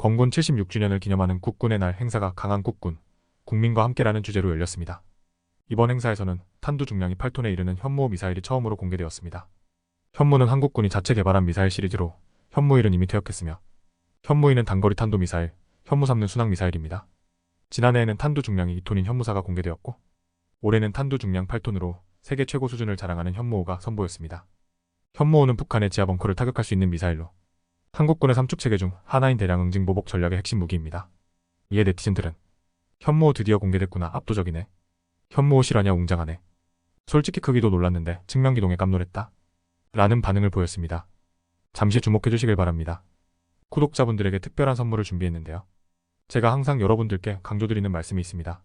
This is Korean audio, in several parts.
건군 76주년을 기념하는 국군의 날 행사가 강한 국군, 국민과 함께라는 주제로 열렸습니다. 이번 행사에서는 탄두 중량이 8톤에 이르는 현무호 미사일이 처음으로 공개되었습니다. 현무는 한국군이 자체 개발한 미사일 시리즈로 현무1은 이미 퇴역했으며 현무2는 단거리 탄도 미사일, 현무3는 순항 미사일입니다. 지난해에는 탄두 중량이 2톤인 현무사가 공개되었고 올해는 탄두 중량 8톤으로 세계 최고 수준을 자랑하는 현무호가 선보였습니다. 현무호는 북한의 지하 벙커를 타격할 수 있는 미사일로 한국군의 삼축 체계 중 하나인 대량 응징 보복 전략의 핵심 무기입니다. 이에 네티즌들은 현무호 드디어 공개됐구나 압도적이네. 현무호 실화냐 웅장하네. 솔직히 크기도 놀랐는데 측면 기동에 깜놀했다. 라는 반응을 보였습니다. 잠시 주목해 주시길 바랍니다. 구독자분들에게 특별한 선물을 준비했는데요. 제가 항상 여러분들께 강조드리는 말씀이 있습니다.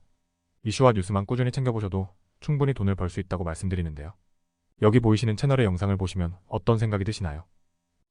이슈와 뉴스만 꾸준히 챙겨보셔도 충분히 돈을 벌 수 있다고 말씀드리는데요. 여기 보이시는 채널의 영상을 보시면 어떤 생각이 드시나요?